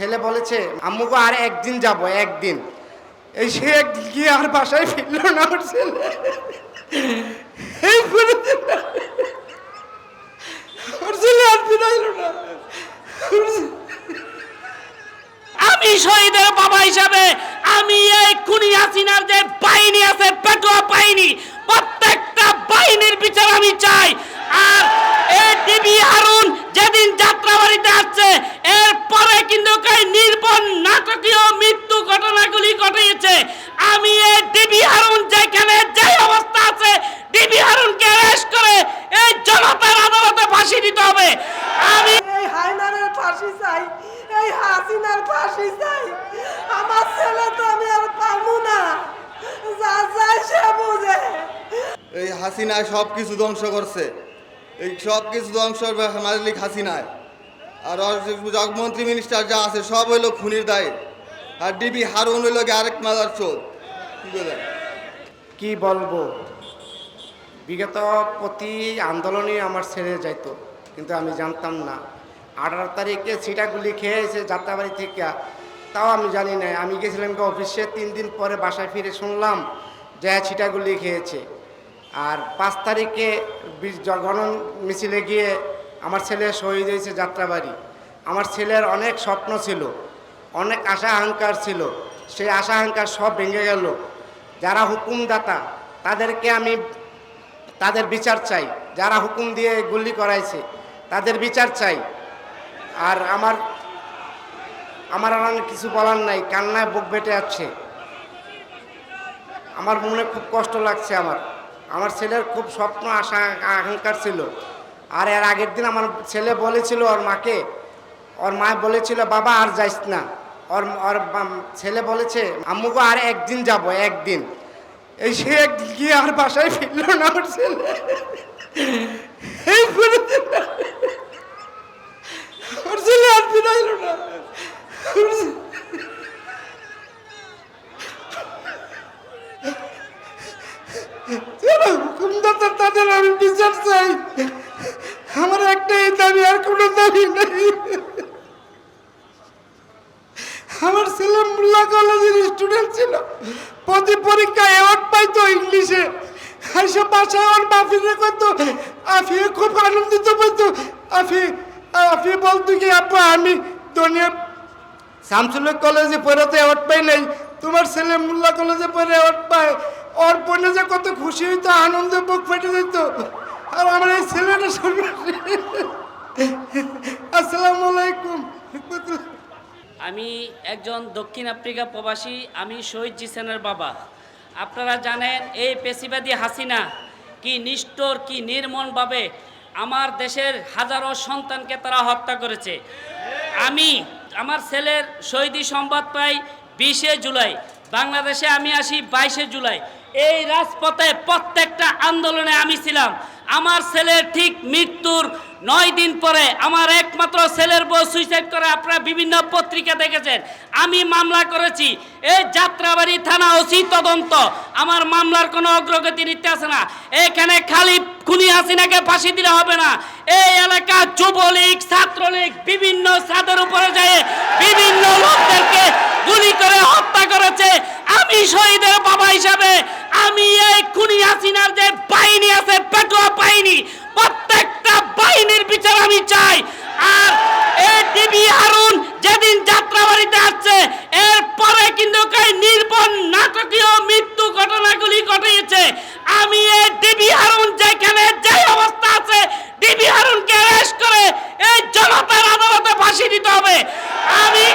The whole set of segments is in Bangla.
ছেলে বলেছে আম্মুকে আর একদিন যাব, একদিন। এই সে একদিন গিয়ে আর বাসায় ফিরল না আমার ছেলে। আমার ছেলে আর ফিরাইল না। আমি শহীদের বাবা হিসাবে আমি এই খুনি হাসিনার যে বাহিনী আছে, পেটোয়া বাহিনী, প্রত্যেকটা বাহিনীর বিচার আমি চাই। আর এই ডিবি হারুন যেদিন যাত্রাবাড়িতে আসছে এরপরে কিন্তু নির্বন নাটকীয় মৃত্যু ঘটনাগুলি ঘটিয়েছে। আমি এই ডিবি হারুন যেখানে যে অবস্থা আছে ডিবি হারুনকে অ্যারেস্ট করে এই জনতার আদালতে ফাঁসি দিতে হবে। আমি এই হায়নারের ফাঁসি চাই এই হাসিনার ফাঁসি চাই। আমার ছেলে তো আমি আর পাবো না। যা চাই সে বুঝে। এই হাসিনা সব কিছু ধ্বংস করছে। এই সব কিছু ধ্বংস মালিক হাসিনায়। আর মন্ত্রী মিনিস্টার যা আছে, সব হইল খুনির দায়। আর ডিবি হারুন হইল আরেক মাদার চোদ কি বলব? বিগত প্রতি আন্দোলনে আমার ছেড়ে যাইত, কিন্তু আমি জানতাম না। আঠারো তারিখে ছিটাগুলি খেয়েছে যাত্রাবাড়ি থেকে। তাও আমি জানি না আমি গেছিলাম অফিসে তিন দিন পরে বাসায় ফিরে শুনলাম যে ছিটাগুলি খেয়েছে। আর পাঁচ তারিখে বি- জ- গণ মিছিলে গিয়ে আমার ছেলে শহীদ হয়েছে যাত্রাবাড়ি। আমার ছেলের অনেক স্বপ্ন ছিল, অনেক আশা আহংকার ছিল। সেই আশা আহংকার সব ভেঙে গেল। যারা হুকুমদাতা, তাদেরকে আমি তাদের বিচার চাই। যারা হুকুম দিয়ে গুলি করাইছে, তাদের বিচার চাই। আর আমার আমার আর কিছু বলার নাই, কান্নায় বুক বেটে যাচ্ছে আমার মনে খুব কষ্ট লাগছে আমার। আমার ছেলের খুব স্বপ্ন, আশা, আকাঙ্ক্ষার ছিল। আর এর আগের দিন আমার ছেলে বলেছিল ওর মাকে, ওর মা বলেছিল, বাবা, আর যাইস না। ওর ওর ছেলে বলেছে আম্মুকে আর একদিন যাব, একদিন। এই সে একদিন গিয়ে আর বাসায় ফিরল না আমার ছেলে। আমার ছেলে আর ফিরাইল না আমার ছেলে- যারা হুকুমদাতা তাদের আমি বিচার চাই আমার একটাই দাবি, আর কোনো দাবি নেই। আমার ছেলে মোল্লা কলেজের স্টুডেন্ট ছিল। প্রতি পরীক্ষায় অ্যাওয়ার্ড পাইতো ইংলিশে। এসব বাসায় আমার বাফিরে করতো আফি খুব আনন্দিত পাইতো আফি আফি বলতো কি, আপা, আমি দুনিয়া শামসুল্লাহ কলেজে পড়ে তো অ্যাওয়ার্ড পাই নাই। তোমার ছেলে মোল্লা কলেজে পড়ে অ্যাওয়ার্ড পায়। ওর বোনে যে কত খুশি হইতো, আনন্দে বুক ফেটে যেত আর আমার এই ছেলেটা। আসসালামু আলাইকুম। আমি একজন দক্ষিণ আফ্রিকা প্রবাসী, আমি শহীদ জিসেনের বাবা। আপনারা জানেন এই পেশিবাদী হাসিনা কি নিষ্ঠুর, কি নির্মমভাবে আমার দেশের হাজারো সন্তানকে তারা হত্যা করেছে। আমি, আমার ছেলের শহীদি সংবাদ পাই বিশে জুলাই। বাংলাদেশে আমি আসি বাইশে জুলাই। এই রাজপথে প্রত্যেকটা আন্দোলনে আমি ছিলাম। আমার ছেলের ঠিক মৃত্যুর নয় দিন পরে আমার একমাত্র ছেলের বউ সুইসাইড করে আপনারা বিভিন্ন পত্রিকা দেখেছেন। আমি মামলা করেছি। এই যাত্রাবাড়ি থানা ওসি তদন্ত। আমার মামলার কোনো অগ্রগতি নিতে আসে না। এখানে খালি খুনি হাসিনাকে ফাঁসি দিলে হবে না। এই এলাকা যুবলীগ, ছাত্রলীগ বিভিন্ন ছাদের উপরে যায় বিভিন্ন লোকদেরকে গুলি করে হত্যা করেছে। আমি শহীদের বাবা হিসাবে আমি এই খুনি হাসিনার যে বাহিনী আছে পেটোয়া বাহিনী প্রত্যেকটা বাহিনীর বিচার আমি চাই আর এই ডিবি হারুন যেদিন যাত্রাবাড়িতে আসছে এরপরে কিন্তু এই নির্বন নাটকীয় মৃত্যু ঘটনাগুলি ঘটিয়েছে আমি এই ডিবি হারুন যেখানে যে অবস্থা আছে ডিবি হারুনকে অ্যারেস্ট করে এই জনতার আদালতে ফাঁসি দিতে হবে আমি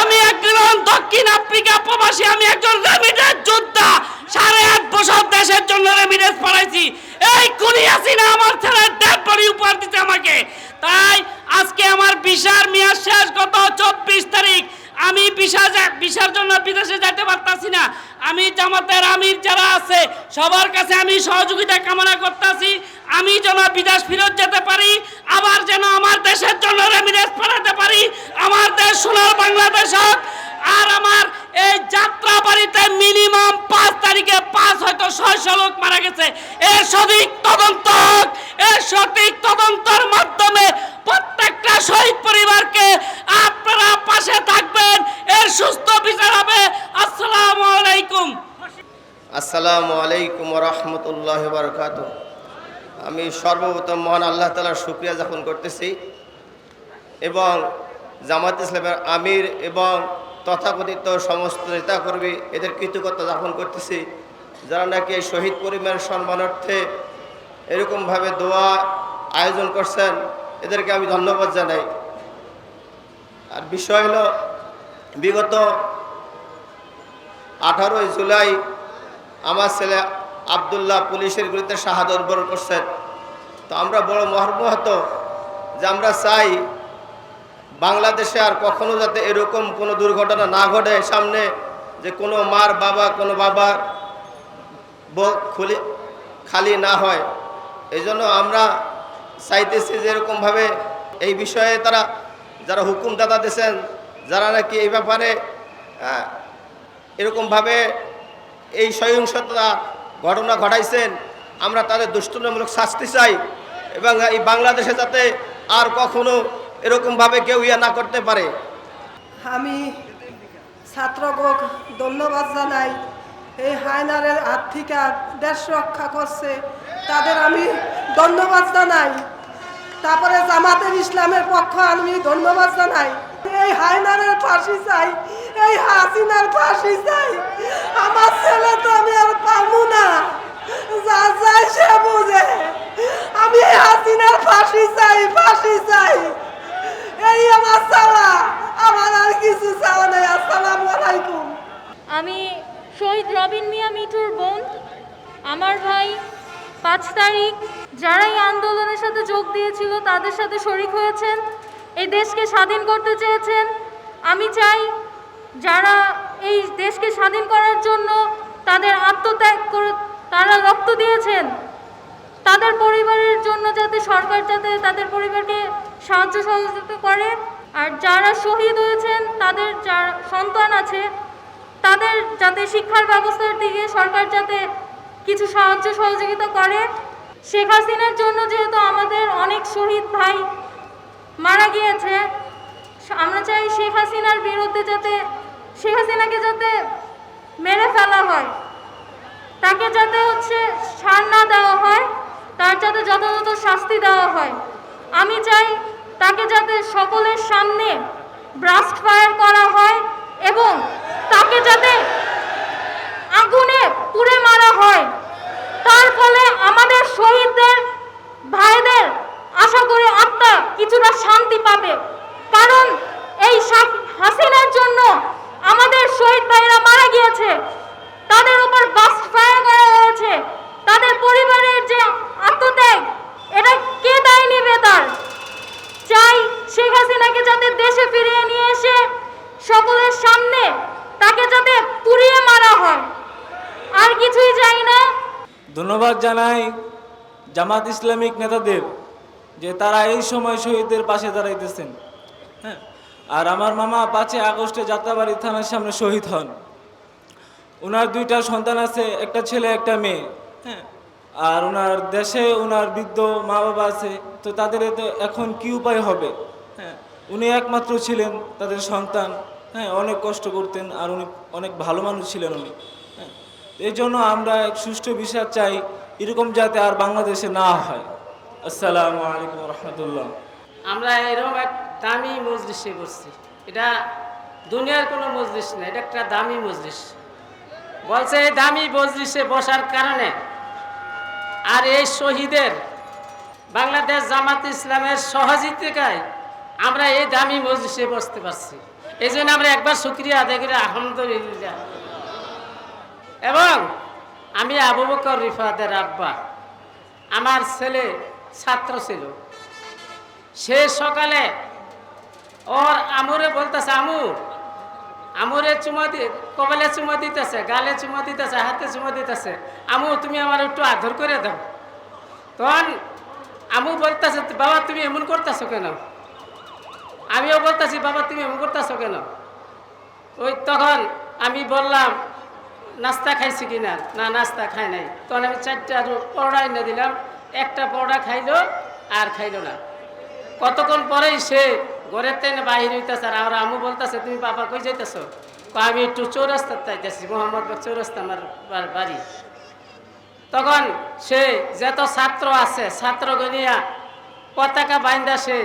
আমি একজন দক্ষিণ আফ্রিকা প্রবাসী আমি একজন রেমিডেন্স যোদ্ধা সাড়ে আট বছর দেশের জন্য রেমিডেন্স পাঠাইছি এই কুলি না আমার ছেলের ডেড বডি উপহার দিতে আমাকে তাই আজকে আমার বিশার মেয়াদ শেষ গত চব্বিশ তারিখ আমি বিশা যা- বিশার জন্য বিদেশে যেতে পারতাছি না আমি জামাতের আমির যারা আছে, সবার কাছে আমি সহযোগিতা কামনা করতেছি। আমি যেন বিদেশ ফিরত যেতে পারি, আবার যেন আমার দেশের জন্য রেমিডেন্স পাঠাতে পারি। আমার দেশ সোনার বাংলাদেশ হোক, আর আমার এই যাত্রা বাড়িতে মিনিমাম পাঁচ তারিখে পাঁচ হয়তো ছয়শো লোক মারা গেছে। এর সঠিক তদন্ত হোক, এর সঠিক তদন্তর মাধ্যমে প্রত্যেকটা শহীদ পরিবারকে আপনারা পাশে থাকবেন আসসালামু আলাইকুম রহমতুল্লাহ বারকাত আমি সর্বপ্রথম মহান আল্লাহ তালার শুক্রিয়া যাপন করতেছি এবং জামাত ইসলামের আমির এবং তথাকথিত সমস্ত নেতাকর্মী এদের কৃতজ্ঞতা যাপন করতেছি। যারা নাকি এই শহীদ পরিবারের সম্মানার্থে এরকমভাবে দোয়া আয়োজন করছেন, এদেরকে আমি ধন্যবাদ জানাই। আর বিষয় হলো, বিগত আঠারোই জুলাই আমার ছেলে আবদুল্লাহ পুলিশের বিরুদ্ধে শাহাদত বরণ করছেন তো আমরা বড় মর্মাহত যে আমরা চাই বাংলাদেশে আর কখনো যাতে এরকম কোনো দুর্ঘটনা না ঘটে সামনে, যে কোনো মার বাবা, কোনো বাবার খুলি, খালি না হয়। এই আমরা চাইতেছি যে এরকমভাবে এই বিষয়ে তারা যারা হুকুমদাতা দিয়েছেন, যারা নাকি এই ব্যাপারে এরকমভাবে এই সহিংসতা ঘটনা ঘটাইছেন, আমরা তাদের দুষ্টনামূলক শাস্তি চাই এবং এই বাংলাদেশে যাতে আর কখনো এরকমভাবে কেউ ইয়া না করতে পারে। আমি ছাত্রগক ধন্যবাদ জানাই। এই হায়নারের হাত দেশ রক্ষা করছে, তাদের আমি ধন্যবাদ জানাই। তারপরে জামাতের ইসলামের পক্ষ আমি ধন্যবাদ জানাই। এই হায়নারের ফাঁসি চাই, এই হাসিনার ফাঁসি চাই। আমার ছেলে তো আমি আর পাবো না। যা চাই সে বুঝে। আমি এই হাসিনার ফাঁসি চাই ফাঁসি চাই। এই আমার চাওয়া, আমার আর কিছু চাওয়া নেই। আসসালামু আলাইকুম। আমি শহীদ রবিন মিয়া মিঠুর বোন। আমার ভাই পাঁচ তারিখ যারা এই আন্দোলনের সাথে যোগ দিয়েছিল, তাদের সাথে শরিক হয়েছেন। এই দেশকে স্বাধীন করতে চেয়েছেন। আমি চাই যারা এই দেশকে স্বাধীন করার জন্য তাদের আত্মত্যাগ করে, তারা রক্ত দিয়েছেন। তাদের পরিবারের জন্য যাতে সরকার যাতে তাদের পরিবারকে সাহায্য সহযোগিতা করে। আর যারা শহীদ হয়েছেন, তাদের যারা সন্তান আছে, তাদের যাতে শিক্ষার ব্যবস্থার দিকে সরকার যাতে কিছু সাহায্য সহযোগিতা করে। শেখ হাসিনার জন্য যেহেতু আমাদের অনেক শহীদ ভাই মারা গিয়েছে। আমরা চাই শেখ হাসিনার বিরুদ্ধে যাতে, শেখ হাসিনাকে যাতে মেরে ফেলা হয়। তাকে যাতে হচ্ছে সার না দেওয়া হয়, তার যাতে যথাযথ শাস্তি দেওয়া হয়। আমি চাই তাকে যাতে সকলের সামনে ব্রাস্ট ফায়ার করা হয় এবং তাকে যাতে আগুনে পুড়ে মারা হয়। তার ফলে আমাদের শহীদদের, ভাইদের আশা করি আত্মা কিছুটা শান্তি পাবে। কারণ এই হাসিনার জন্য আমাদের শহীদ ভাইরা মারা গিয়েছে। তাদের উপর বাস ফায়ার করা হয়েছে। তাদের পরিবারের যে আত্মত্যাগ, এটা কে দায় নেবে তার? চাই শেখ হাসিনাকে যাতে দেশে ফিরিয়ে নিয়ে এসে সকলের সামনে তাকে যাতে পুড়িয়ে মারা হয়। আর কিছুই চাই না। ধন্যবাদ জানাই জামাত ইসলামিক নেতাদের। যে তারা এই সময় শহীদদের পাশে দাঁড়াইতেছেন। হ্যাঁ? আর আমার মামা পাঁচই আগস্টে যাত্রাবাড়ি থানার সামনে শহীদ হন। ওনার দুইটা সন্তান আছে, একটা ছেলে, একটা মেয়ে। হ্যাঁ? আর ওনার দেশে ওনার বৃদ্ধ মা বাবা আছে, তো তাদের এতে এখন কি উপায় হবে? হ্যাঁ? উনি একমাত্র ছিলেন তাদের সন্তান। হ্যাঁ? অনেক কষ্ট করতেন আর উনি অনেক ভালো মানুষ ছিলেন উনি। হ্যাঁ? এই জন্য আমরা এক সুষ্ঠু বিচার চাই, এরকম যাতে আর বাংলাদেশে না হয়। আসসালামু আলাইকুম রহমতুল্লাহ। আমরা এরকম এক দামি মজলিসে বসছি। এটা দুনিয়ার কোনো মজলিস না, এটা একটা দামি মজলিস। বলছে এই দামি মজলিসে বসার কারণে আর এই শহীদের বাংলাদেশ জামাত ইসলামের সহযোগিতায় আমরা এই দামি মজলিসে বসতে পারছি। এই জন্য আমরা একবার শুক্রিয়া আদায় করি, আলহামদুলিল্লাহ। এবং আমি আবু বকর রিফাদের আব্বা, আমার ছেলে ছাত্র ছিল। সে সকালে ওর আমুরে বলতেছে, আমু, আমুরে চুমা দি, কপালে চুমা দিতেছে, গালে চুমা দিতেছে, হাতে চুমা দিতেছে। আমু, তুমি আমার একটু আদর করে দাও। তখন আমু বলতেছে, বাবা, তুমি এমন করতেছো কেন? আমিও বলতেছি, বাবা, তুমি এমন করতেছো কেন? ওই তখন আমি বললাম, নাস্তা খাইছি কিনা? না, নাস্তা খাই নাই। তখন আমি চারটা পরোটা এনে দিলাম। একটা পরোটা খাইলো আর খাইলো না। কতক্ষণ পরেই সে ঘরের তেনে বাহির হইতেছে আর আমার আমু বলতেছে, তুমি বাবা কই যাইতেছ? আমি একটু চৌরাস্তার তাইতেছি মোহাম্মদপুর চৌরাস্তা আমার বাড়ি। তখন সে যত ছাত্র আছে ছাত্রগণিয়া পতাকা বাইন্দা সে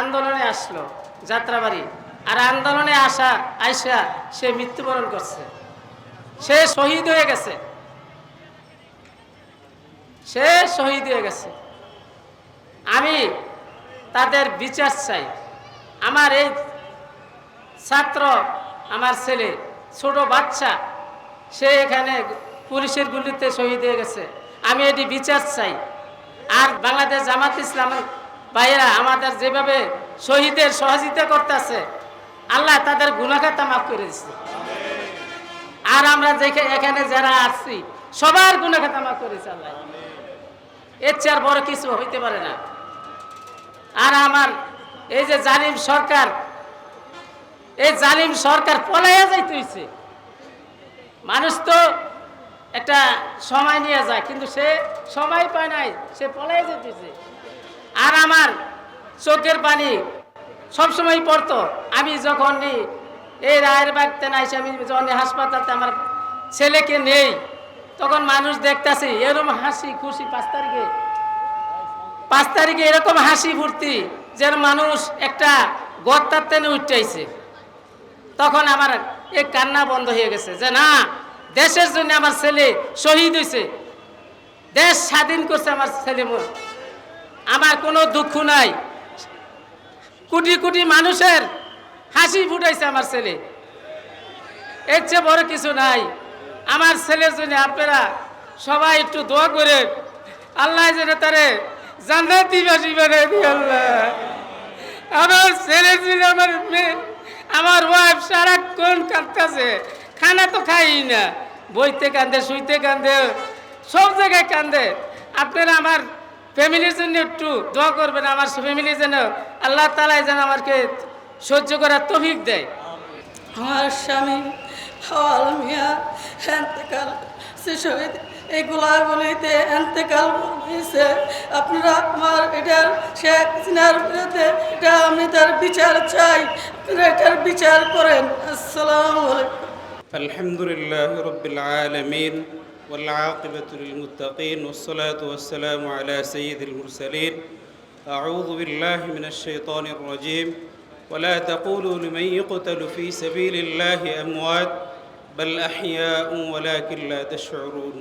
আন্দোলনে আসলো, যাত্রাবাড়ি। আর আন্দোলনে আসা আইসা সে মৃত্যুবরণ করছে। সে শহীদ হয়ে গেছে। সে শহীদ হয়ে গেছে। আমি তাদের বিচার চাই। আমার এই ছাত্র, আমার ছেলে, ছোট বাচ্চা, সে এখানে পুলিশের গুলিতে শহীদ হয়ে গেছে। আমি এটি বিচার চাই। আর বাংলাদেশ জামাত ইসলাম ভাইয়েরা, আমাদের যেভাবে শহীদের সহযোগিতা করতেছে আল্লাহ তাদের গুণাখাতা মাফ করে দিচ্ছে আর আমরা যেখানে এখানে যারা আসছি সবার গুণাখাতা মাফ করেছে আল্লাহ। এর চেয়ে বড় কিছু হইতে পারে না। আর আমার এই যে জালিম সরকার, এই জালিম সরকার পলাইয়া যাইতে হইছে মানুষ তো একটা সময় নিয়ে যায়, কিন্তু সে সময় পায় নাই, সে পলাই যেতেছে আর আমার চোখের পানি সবসময় পড়তো। আমি যখন নি- এই রায়ের বাড়িতে নাই আমি যখন হাসপাতালতে আমার ছেলেকে নেই তখন মানুষ দেখতেছে, এরকম হাসি খুশি, পাঁচ তারিখে। পাঁচ তারিখে এরকম হাসি ফুর্তি, যেন মানুষ একটা গত্তার টেনে উঠতেছে। তখন আমার এই কান্না বন্ধ হয়ে গেছে, যে না, দেশের জন্য আমার ছেলে শহীদ হয়েছে দেশ স্বাধীন করছে আমার ছেলে মোর আমার কোনো দুঃখ নাই। কোটি কোটি মানুষের হাসি ফুটাইছে আমার ছেলে। এর চেয়ে বড় কিছু নাই। আমার ছেলের জন্য আপনারা সবাই একটু দোয়া করে আল্লাহ যেন তারে জান্নাতি বাসি বানাই আল্লাহ। আমার ছেলে ছিল আমার মেয়ে, আমার ওয়াইফ সারাক্ষণ কাঁদতেছে। খানা তো খাই না। বইতে কান্দে শুইতে কান্দে সব জায়গায় কান্দে আপনারা আমার ফ্যামিলির জন্য একটু দোয়া করবেন, আমার ফ্যামিলি যেন আল্লাহ তালাই যেন আমাকে সহ্য করার তফিক দেয়। আমার স্বামী হাওয়াল মিয়া এন্তেকাল সে শহীদ এই গোলাগুলিতে এন্তেকাল হয়েছে আপনারা আমার এটার শেখ হাসিনার বিরুদ্ধে এটা আমি তার বিচার চাই আপনারা এটার বিচার করেন আসসালামু আলাইকুম الحمد لله رب العالمين والعاقبة للمتقين والصلاة والسلام على سيد المرسلين أعوذ بالله من الشيطان الرجيم ولا تقولوا لمن يقتل في سبيل الله أموات بل أحياء ولكن لا تشعرون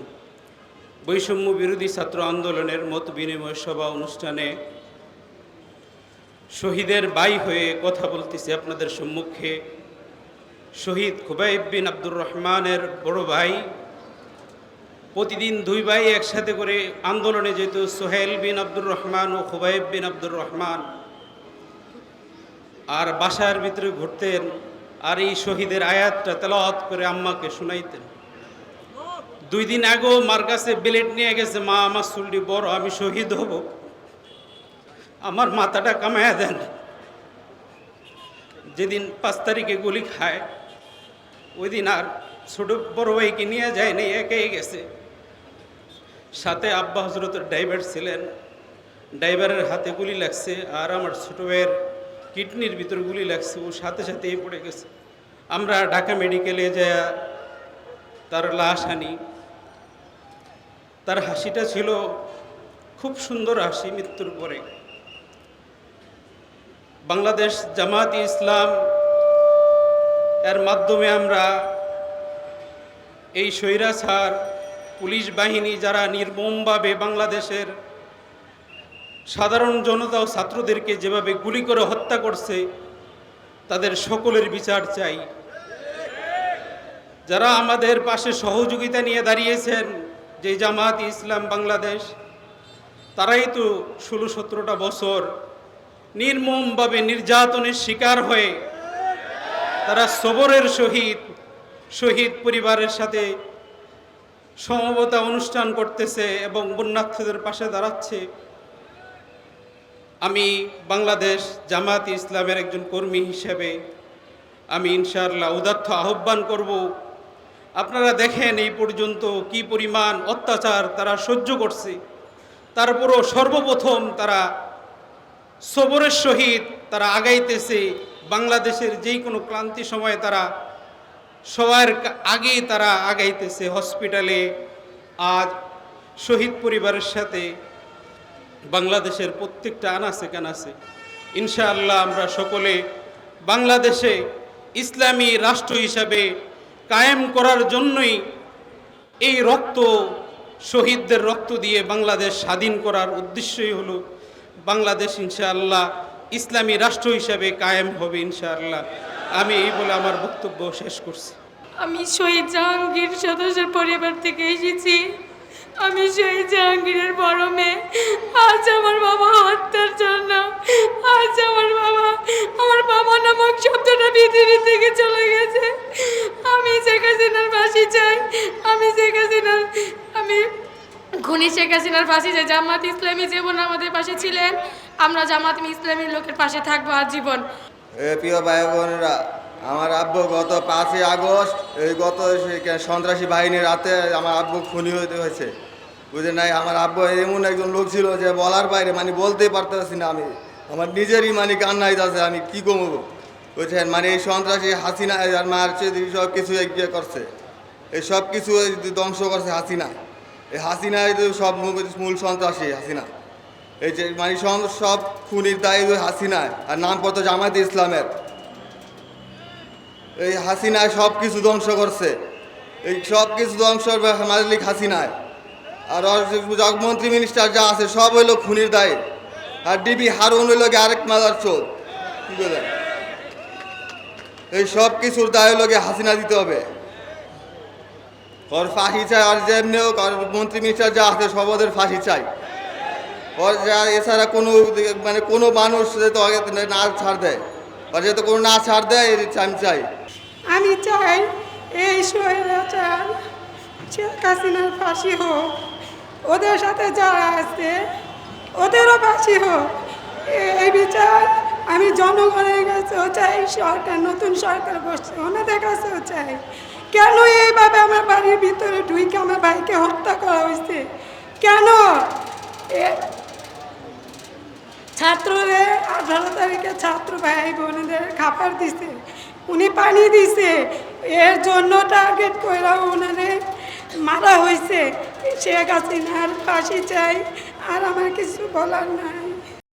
বৈষম্য বিরোধী ছাত্র আন্দোলনের মত বিনিময় সভা অনুষ্ঠানে শহীদের বাই হয়ে কথা বলতেছি আপনাদের সম্মুখে শহীদ খুবাইব বিন আব্দুর রহমানের বড় ভাই প্রতিদিন দুই ভাই একসাথে করে আন্দোলনে যেত সোহেল বিন আব্দুর রহমান ও খুবাইব বিন আব্দুর রহমান আর বাসার ভিতরে ঘুরতেন, আর এই শহীদের আয়াতটা তেলাওয়াত করে আম্মাকে শুনাইতেন। দুই দিন আগেও মার কাছে বিলেট নিয়ে গেছে, মা, আমার চুলটি বড়, আমি শহীদ হব। আমার মাথাটা কামায়া দেন। যেদিন পাঁচ তারিখে গুলি খায়, ওই দিন আর ছোট বড় ভাইকে নিয়ে যায়নি, একাই গেছে। সাথে আব্বা হজরতের ড্রাইভার ছিলেন। ড্রাইভারের হাতে গুলি লাগছে, আর আমার ছোট ভাইয়ের কিডনির ভিতর গুলি লাগছে, ও সাথে সাথেই পড়ে গেছে। আমরা ঢাকা মেডিকেলে যা তার লাশ আনি। তার হাসিটা ছিল খুব সুন্দর হাসি মৃত্যুর পরে। বাংলাদেশ জামাত ইসলাম এর মাধ্যমে আমরা এই স্বৈরাচার, পুলিশ বাহিনী যারা নির্মমভাবে বাংলাদেশের সাধারণ জনতা ও ছাত্রদেরকে যেভাবে গুলি করে হত্যা করছে, তাদের সকলের বিচার চাই। যারা আমাদের পাশে সহযোগিতা নিয়ে দাঁড়িয়েছেন, যে জামাত ইসলাম বাংলাদেশ, তারাই তো ষোলো সতেরোটা বছর নির্মমভাবে নির্যাতনের শিকার হয়ে তারা সবরের সহিত, শহীদ পরিবারের সাথে সমবতা অনুষ্ঠান করতেছে এবং বন্যার্থীদের পাশে দাঁড়াচ্ছে। আমি বাংলাদেশ জামাত ইসলামের একজন কর্মী হিসেবে আমি ইনশাআল্লাহ উদার্থ আহ্বান করব। আপনারা দেখেন এই পর্যন্ত কি পরিমাণ অত্যাচার তারা সহ্য করছে। তারপরও সর্বপ্রথম তারা সবরের সহিত তারা আগাইতেছে। বাংলাদেশের যেই কোনো ক্লান্তি সময়ে তারা সবার আগেই তারা আগাইতেছে হসপিটালে। আজ শহীদ পরিবারের সাথে বাংলাদেশের প্রত্যেকটা আনাসে কানাসে ইনশাআল্লাহ আমরা সকলে বাংলাদেশে ইসলামী রাষ্ট্র হিসাবে কায়েম করার জন্যই এই রক্ত, শহীদদের রক্ত দিয়ে বাংলাদেশ স্বাধীন করার উদ্দেশ্যই হলো বাংলাদেশ ইনশাআল্লাহ ইসলামী রাষ্ট্র হিসাবে কায়েম হবে ইনশাআল্লাহ। আমি এই বলে আমার বক্তব্য শেষ করছি। আমি শহীদ জাহাঙ্গীর সদস্যের পরিবার থেকে এসেছি। আমি শহীদ জাহাঙ্গীরের বড় মেয়ে। আজ আমার বাবা হত্যার জন্য, আজ আমার বাবা আমার বাবা নামক শব্দটা পৃথিবী থেকে চলে গেছে। আমি শেখ হাসিনার ফাঁসি চাই, আমি শেখ হাসিনার, আমি খুনি শেখ হাসিনার ফাঁসি চাই। জামাত ইসলামী জীবন আমাদের পাশে ছিলেন, আমরা জামাত ইসলামীর লোকের পাশে থাকব আজীবন। প্রিয় ভাই বোনেরা, আমার আব্বু গত পাঁচই আগস্ট, এই গত সন্ত্রাসী বাহিনীর রাতে আমার আব্বু খুনি হতে হয়েছে। বুঝে নাই, আমার আব্বু এমন একজন লোক ছিল যে বলার বাইরে মানে বলতেই পারতেছি না আমি। আমার নিজেরই মানে কান্নাই আছে আমি কি কমবো বুঝছেন? মানে এই সন্ত্রাসী হাসিনা আর মারছে সব কিছু এগিয়ে করছে। এই সব কিছু ধ্বংস করছে হাসিনা। এই হাসিনা সব মূল- সন্ত্রাসী হাসিনা। এই যে মানে সব- খুনির দায়ী হাসিনা আর নাম কত জামাত ইসলামের। এই হাসিনায় সব কিছু ধ্বংস করছে। এই সব কিছু ধ্বংস মালিক হাসিনায়। আর মন্ত্রী মিনিস্টার যা আছে, সব হইল খুনির দায়ী। আর ডিবি হারুন হইল গিয়ে আরেক মাদার চোর। এই সব কিছুর দায় হইল গিয়ে হাসিনা দিতে হবে। ওর ফাঁসি চাই, আর যেমনি হোক, আর মন্ত্রী মিনিস্টার যা আছে, সব ওদের ফাঁসি চাই। ওর যা এছাড়া কোনো মানে কোনো মানুষ না ছাড় দেয়। আর যাতে কোনো না ছাড় দেয় আমি চাই। আমি চাই এই স্বৈরাচার শেখ হাসিনার ফাঁসি হোক। ওদের সাথে যারা আছে ওদেরও ফাঁসি হোক। এই বিচার আমি জনগণের কাছেও চাই, সরকার, নতুন সরকার বসছে, ওনাদের কাছেও চাই। কেন এইভাবে আমার বাড়ির ভিতরে ঢুইকে আমার ভাইকে হত্যা করা হয়েছে? কেন? ছাত্রদের আঠারো তারিখে ছাত্র ভাই বোনেদের খাবার দিছে, উনি পানি দিছে, এর জন্য টার্গেট করে ওনাদের মারা হয়েছে শেখ হাসিনার ফাঁসি চাই আর আমার কিছু বলার নাই।